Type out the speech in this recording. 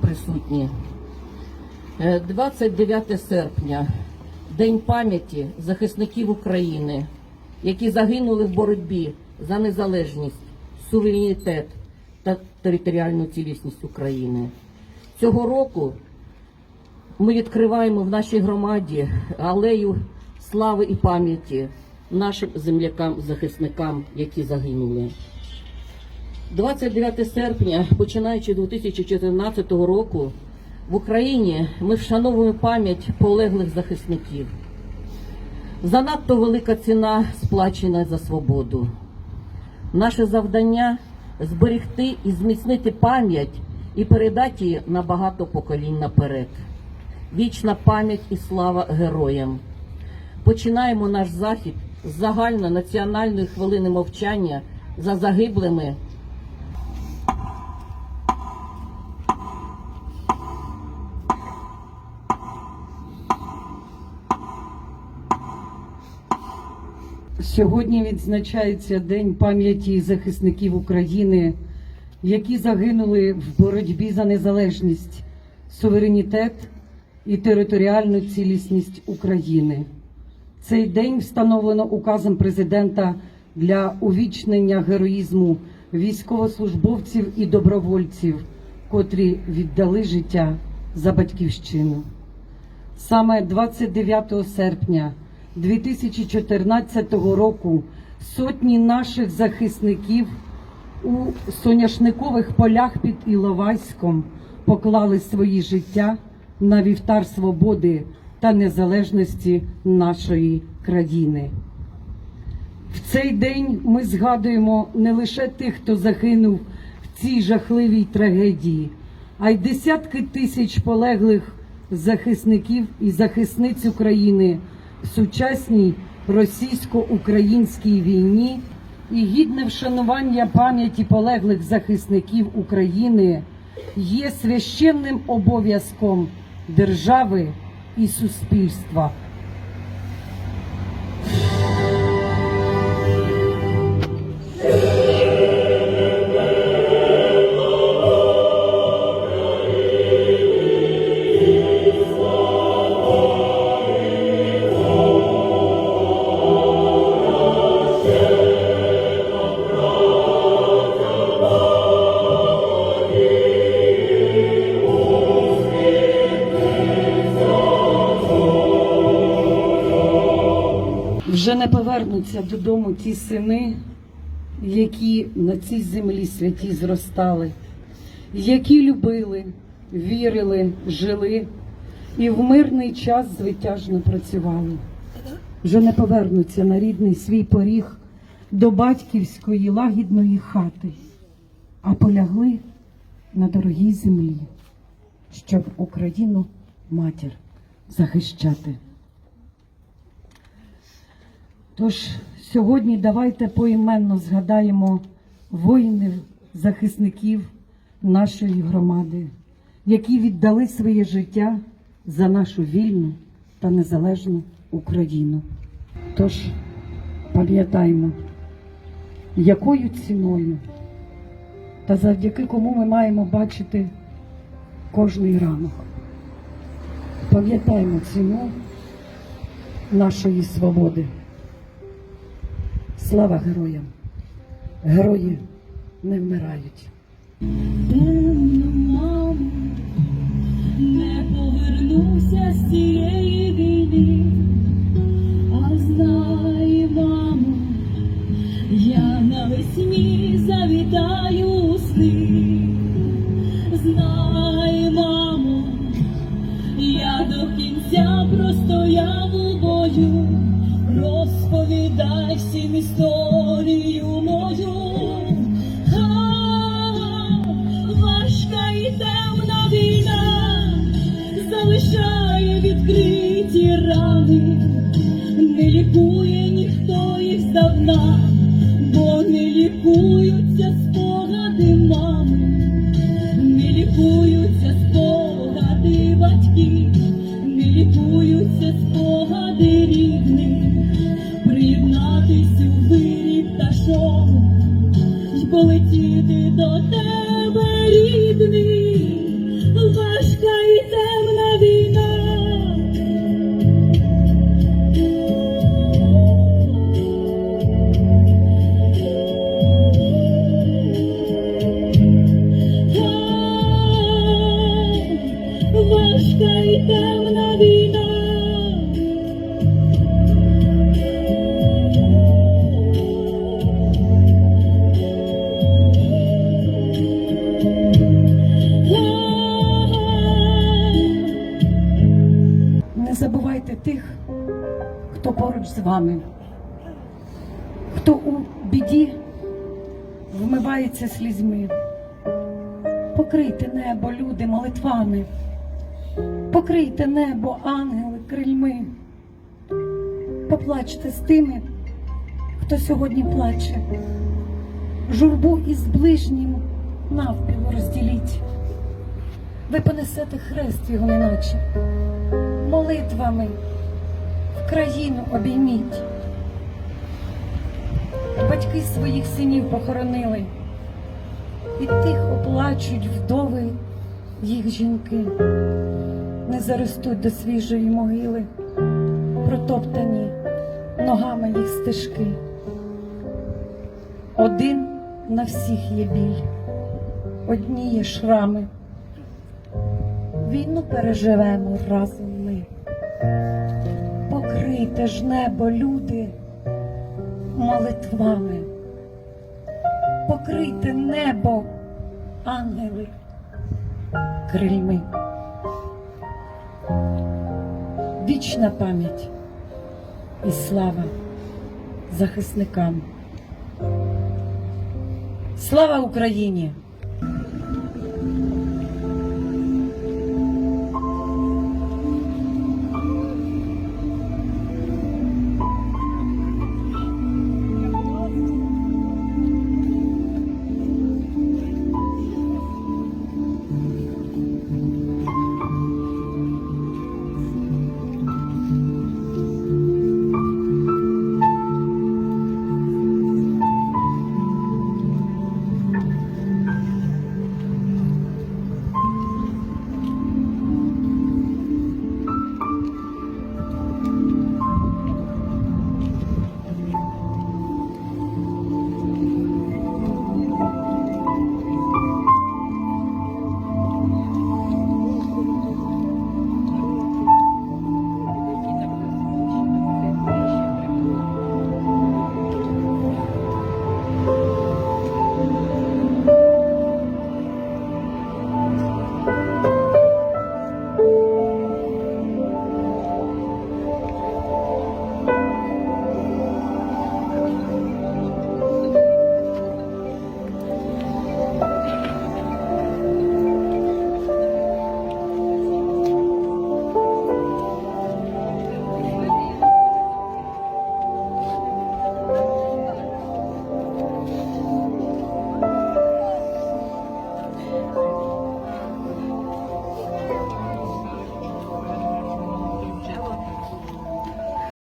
присутні. Е, 29 серпня День пам'яті захисників України, які загинули в боротьбі за незалежність, суверенітет та територіальну цілісність України. Цього року ми відкриваємо в нашій громаді алею слави і пам'яті нашим землякам-захисникам, які загинули. 29 серпня, починаючи з 2014 року, в Україні ми вшановуємо пам'ять полеглих захисників. Занадто велика ціна сплачена за свободу. Наше завдання зберегти і зміцнити пам'ять і передати її на багато поколінь наперед. Вічна пам'ять і слава героям. Починаємо наш захід з загальнонаціональної хвилини мовчання за загиблими Сьогодні відзначається День пам'яті захисників України, які загинули в боротьбі за незалежність, суверенітет і територіальну цілісність України. Цей день встановлено указом президента для увічнення героїзму військовослужбовців і добровольців, котрі віддали життя за батьківщину. Саме 29 серпня 2014 року сотні наших захисників у соняшникових полях під Іловайськом поклали свої життя на вівтар свободи та незалежності нашої країни. В цей день ми згадуємо не лише тих, хто загинув в цій жахливій трагедії, а й десятки тисяч полеглих захисників і захисниць України сучасній російсько-українській війні і гідне вшанування пам'яті полеглих захисників України є священним обов'язком держави і суспільства. Вже не повернуться додому ті сини, які на цій землі святі зростали, які любили, вірили, жили і в мирний час звитяжно працювали. Вже не повернуться на рідний свій поріг до батьківської лагідної хати, а полягли на дорогій землі, щоб Україну матір захищати. Тож сьогодні давайте поіменно згадаємо воїнів, захисників нашої громади, які віддали своє життя за нашу вільну та незалежну Україну. Тож пам'ятаємо, якою ціною та завдяки кому ми маємо бачити кожний ранок. Пам'ятаємо ціну нашої свободи. Слава героям! Герої не вмирають. Темну мамо, не повернуся з цієї розповідай всім історію мою. Ха, важка і темна війна залишає відкриті рани, не лікує тих, хто поруч з вами, хто у біді вмивається слізьми. Покрийте небо, люди, молитвами, покрийте небо, ангели, крильми. Поплачте з тими, хто сьогодні плаче. Журбу із ближнім навпіл розділіть. Ви понесете хрест його неначе. Молитвами країну обійміть. Батьки своїх синів похоронили, і тихо плачуть вдови їх жінки, не заростуть до свіжої могили, протоптані ногами їх стежки. Один на всіх є біль, одні є шрами. Війну переживемо разом ми. Ж небо, люди, молитвами. Покрийте небо, ангели, крильми. Вічна пам'ять і слава захисникам. Слава Україні!